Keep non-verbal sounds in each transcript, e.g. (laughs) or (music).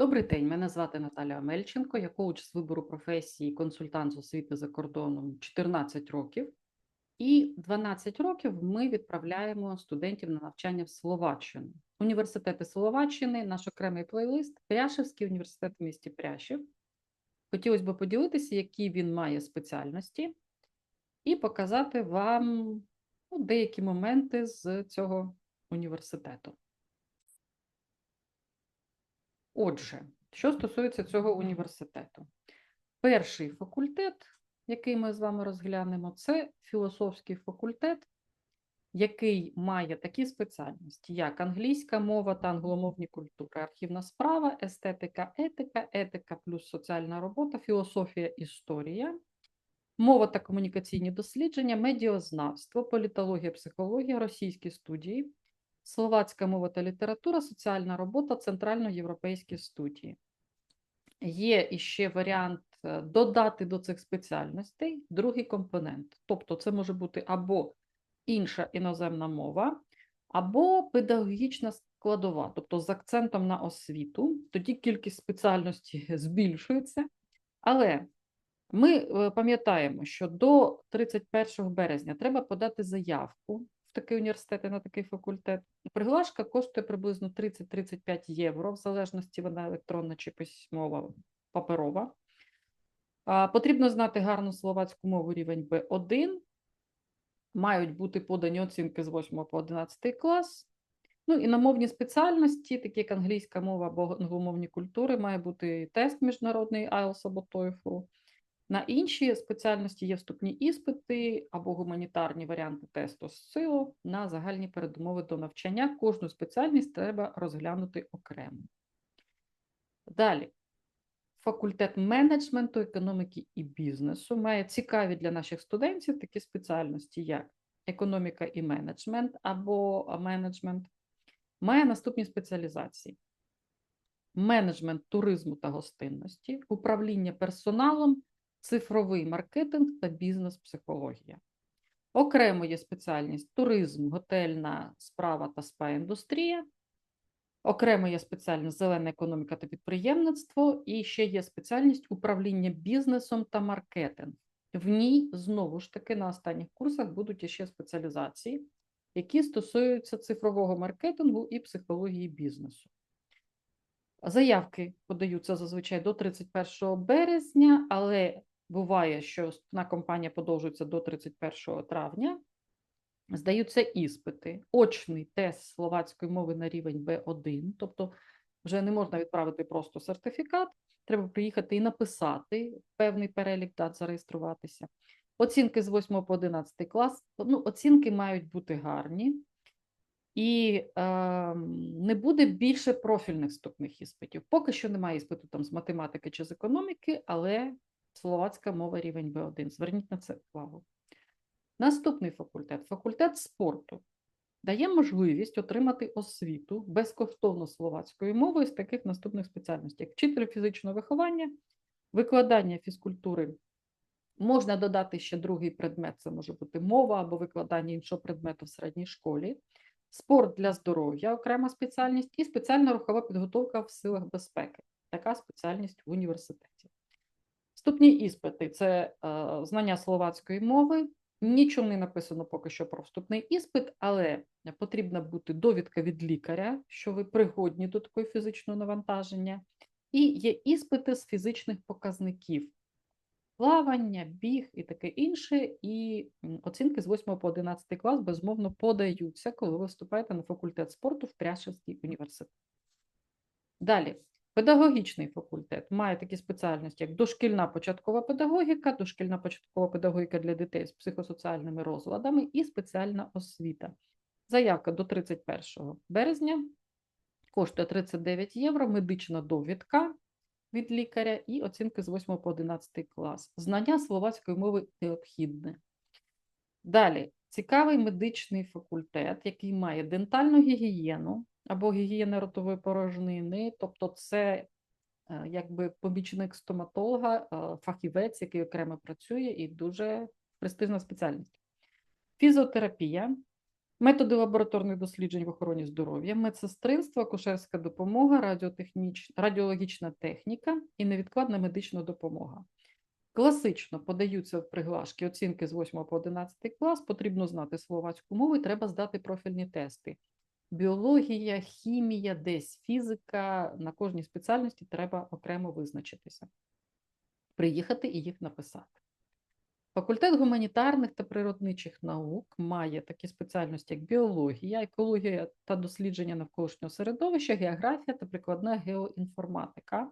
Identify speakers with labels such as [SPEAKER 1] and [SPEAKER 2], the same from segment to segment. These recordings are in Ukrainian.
[SPEAKER 1] Добрий день, мене звати Наталя Мельченко, я коуч з вибору професії, консультант з освіти за кордоном 14 років. І 12 років ми відправляємо студентів на навчання в Словаччину. Університети Словаччини, наш окремий плейлист, Пряшевський університет в місті Пряшів. Хотілося б поділитися, які він має спеціальності, і показати вам ну, деякі моменти з цього університету. Отже, що стосується цього університету, перший факультет, який ми з вами розглянемо, це філософський факультет, який має такі спеціальності, як англійська мова та англомовні культури, архівна справа, естетика, етика, етика плюс соціальна робота, філософія, історія, мова та комунікаційні дослідження, медіознавство, політологія, психологія, російські студії. Словацька мова та література, соціальна робота, центральноєвропейські студії. Є іще варіант е, додати до цих спеціальностей другий компонент. Тобто, це може бути або інша іноземна мова, або педагогічна складова, тобто з акцентом на освіту, тоді кількість спеціальностей (laughs) збільшується. Але ми е, пам'ятаємо, що до 31 березня треба подати заявку в такий університет і на такий факультет. Приглашка коштує приблизно 30-35 євро, в залежності вона електронна чи письмова паперова. Потрібно знати гарну словацьку мову рівень B1. Мають бути подані оцінки з 8 по 11 клас. Ну і на мовні спеціальності, такі як англійська мова або англомовні культури, має бути тест міжнародний IELTS або TOEFL. На інші спеціальності є вступні іспити або гуманітарні варіанти тесту з силу на загальні передумови до навчання. Кожну спеціальність треба розглянути окремо. Далі. Факультет менеджменту, економіки і бізнесу має цікаві для наших студентів такі спеціальності, як економіка і менеджмент або менеджмент, має наступні спеціалізації: менеджмент туризму та гостинності, управління персоналом, цифровий маркетинг та бізнес-психологія. Окремо є спеціальність туризм, готельна справа та спа-індустрія. Окремо є спеціальність зелена економіка та підприємництво, і ще є спеціальність управління бізнесом та маркетинг. В ній знову ж таки на останніх курсах будуть іще спеціалізації, які стосуються цифрового маркетингу і психології бізнесу. Заявки подаються зазвичай до 31 березня, але буває, що на компанія подовжується до 31 травня. Здаються іспити, очний тест словацької мови на рівень B1, тобто вже не можна відправити просто сертифікат, треба приїхати і написати певний перелік дат, зареєструватися. Оцінки з 8 по 11 клас. Ну, Оцінки мають бути гарні, і е, не буде більше профільних вступних іспитів. Поки що немає іспиту там з математики чи з економіки, але словацька мова рівень В1. Зверніть на це увагу. Наступний факультет факультет спорту дає можливість отримати освіту безкоштовно словацькою мовою з таких наступних спеціальностей, як вчитель фізичного виховання, викладання фізкультури. Можна додати ще другий предмет, це може бути мова або викладання іншого предмету в середній школі, спорт для здоров'я, окрема спеціальність, і спеціальна рухова підготовка в силах безпеки. Така спеціальність в університеті. Вступні іспити це е, знання словацької мови. Нічого не написано поки що про вступний іспит, але потрібна бути довідка від лікаря, що ви пригодні до такої фізичного навантаження, і є іспити з фізичних показників, плавання, біг і таке інше. І оцінки з 8 по 11 клас безмовно подаються, коли ви вступаєте на факультет спорту в Пряшевський університет. Далі. Педагогічний факультет має такі спеціальності, як дошкільна початкова педагогіка, дошкільна початкова педагогіка для дітей з психосоціальними розладами і спеціальна освіта. Заявка до 31 березня коштує 39 євро, медична довідка від лікаря і оцінки з 8 по 11 клас. Знання словацької мови необхідне. Далі, цікавий медичний факультет, який має дентальну гігієну або гігієна ротової порожнини, тобто це е, якби помічник стоматолога, е, фахівець, який окремо працює, і дуже престижна спеціальність. Фізіотерапія, Методи лабораторних досліджень в охороні здоров'я, медсестринство, акушерська допомога, радіотехніч... радіологічна техніка і невідкладна медична допомога. Класично подаються в приглашки оцінки з 8 по 11 клас, потрібно знати словацьку мову і треба здати профільні тести. Біологія, хімія, десь фізика, на кожній спеціальності треба окремо визначитися, приїхати і їх написати. Факультет гуманітарних та природничих наук має такі спеціальності, як біологія, екологія та дослідження навколишнього середовища, географія та прикладна геоінформатика.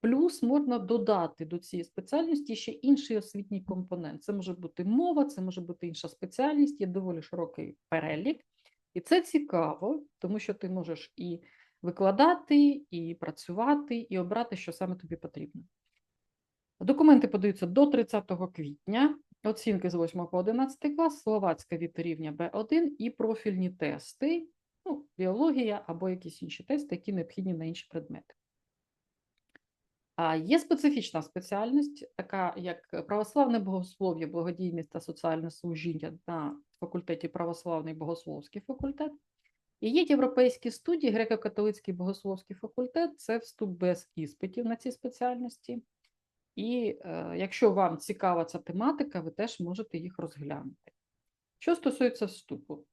[SPEAKER 1] Плюс можна додати до цієї спеціальності ще інший освітній компонент. Це може бути мова, це може бути інша спеціальність, є доволі широкий перелік. І це цікаво, тому що ти можеш і викладати, і працювати, і обрати, що саме тобі потрібно. Документи подаються до 30 квітня, оцінки з 8 по 11 клас, словацька від рівня Б1 і профільні тести, ну, біологія або якісь інші тести, які необхідні на інші предмети. А є специфічна спеціальність, така як православне богослов'я, благодійність та соціальне служіння на факультеті православний богословський факультет. І є європейські студії, греко-католицький богословський факультет це вступ без іспитів на ці спеціальності. І е, якщо вам цікава ця тематика, ви теж можете їх розглянути. Що стосується вступу,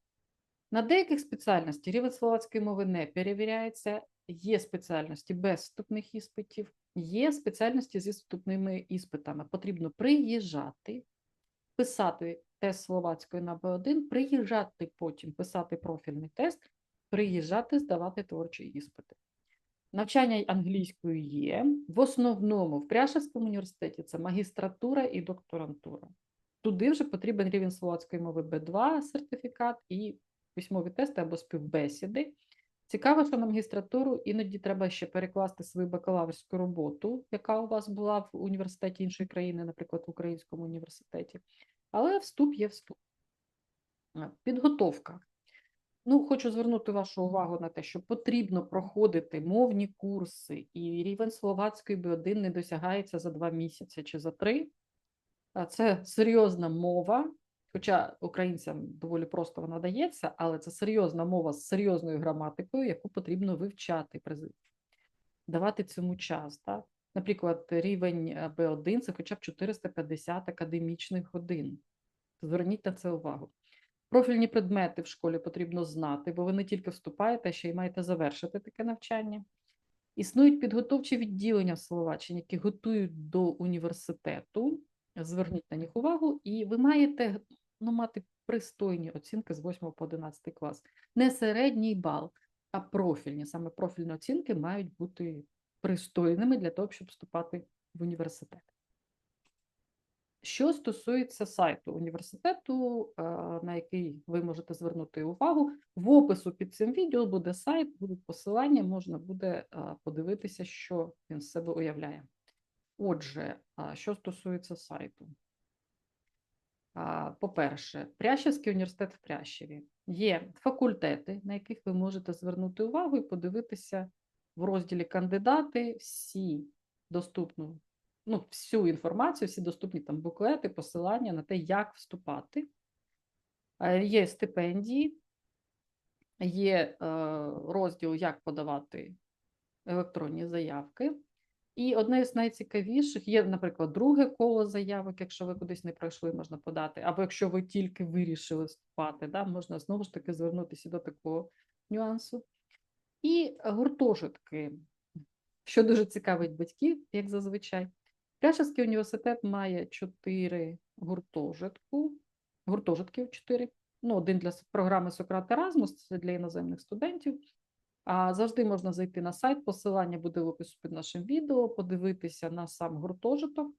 [SPEAKER 1] на деяких спеціальностей рівень словацької мови не перевіряється, є спеціальності без вступних іспитів, є спеціальності зі вступними іспитами. Потрібно приїжджати, писати тест словацької на Б1, приїжджати потім писати профільний тест, приїжджати, здавати творчі іспити. Навчання англійською є. В основному в Пряшевському університеті це магістратура і докторантура. Туди вже потрібен рівень словацької мови Б2 сертифікат і письмові тести або співбесіди. Цікаво, що на магістратуру іноді треба ще перекласти свою бакалаврську роботу, яка у вас була в університеті іншої країни, наприклад, в Українському університеті. Але вступ є вступ. Підготовка. Ну, хочу звернути вашу увагу на те, що потрібно проходити мовні курси, і рівень словацької Б1 не досягається за два місяці чи за три. Це серйозна мова, хоча українцям доволі просто вона дається, але це серйозна мова з серйозною граматикою, яку потрібно вивчати, давати цьому час. Так? Наприклад, рівень Б1 це хоча б 450 академічних годин. Зверніть на це увагу. Профільні предмети в школі потрібно знати, бо ви не тільки вступаєте, ще й маєте завершити таке навчання. Існують підготовчі відділення в Словаччині, які готують до університету. Зверніть на них увагу, і ви маєте ну, мати пристойні оцінки з 8 по 11 клас. Не середній бал, а профільні. Саме профільні оцінки мають бути пристойними для того, щоб вступати в університет. Що стосується сайту університету, е, на який ви можете звернути увагу, в опису під цим відео буде сайт, будуть посилання, можна буде е, подивитися, що він з себе уявляє. Отже, що стосується сайту, по-перше, Прящевський університет в Прящеві. Є факультети, на яких ви можете звернути увагу і подивитися в розділі кандидати всі доступну ну, всю інформацію, всі доступні там буклети, посилання на те, як вступати. Є стипендії, є е, розділ, як подавати електронні заявки. І одне з найцікавіших є, наприклад, друге коло заявок, якщо ви кудись не пройшли, можна подати, або якщо ви тільки вирішили вступати, да, можна знову ж таки звернутися до такого нюансу. І гуртожитки, що дуже цікавить батьків, як зазвичай. Пряшевський університет має чотири гуртожитку, гуртожитків чотири. Ну, один для програми Сократ Еразмус, це для іноземних студентів. Завжди можна зайти на сайт, посилання буде в описі під нашим відео, подивитися на сам гуртожиток,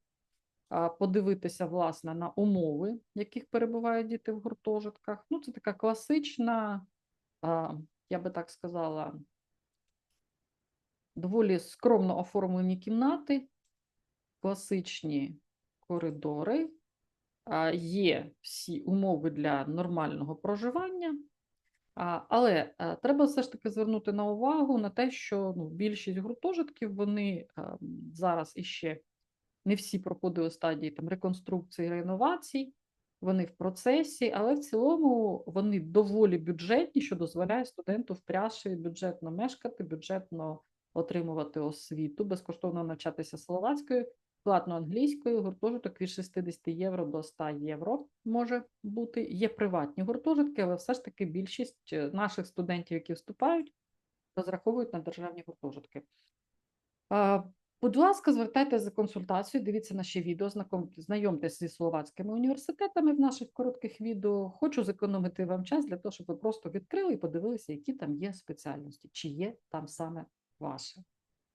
[SPEAKER 1] подивитися, власне, на умови, яких перебувають діти в гуртожитках. Ну, це така класична, я би так сказала, доволі скромно оформлені кімнати класичні коридори, є всі умови для нормального проживання, але треба все ж таки звернути на увагу на те, що ну, більшість гуртожитків вони зараз іще не всі проходили стадії там, реконструкції реновацій. вони в процесі, але в цілому вони доволі бюджетні, що дозволяє студенту в Пряшеві бюджетно мешкати, бюджетно отримувати освіту, безкоштовно навчатися словацькою, платно англійською, гуртожиток від 60 євро до 100 євро може бути. Є приватні гуртожитки, але все ж таки більшість е, наших студентів, які вступають, розраховують на державні гуртожитки. Будь ласка, звертайтеся за консультацією, дивіться наші відео, знайомтесь зі словацькими університетами в наших коротких відео. Хочу зекономити вам час для того, щоб ви просто відкрили і подивилися, які там є спеціальності, чи є там саме ваше.